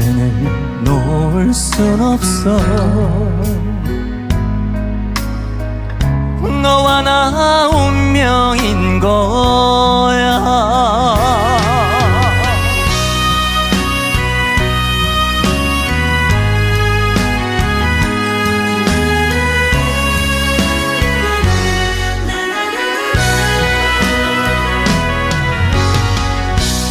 끈을 놓을 순 없어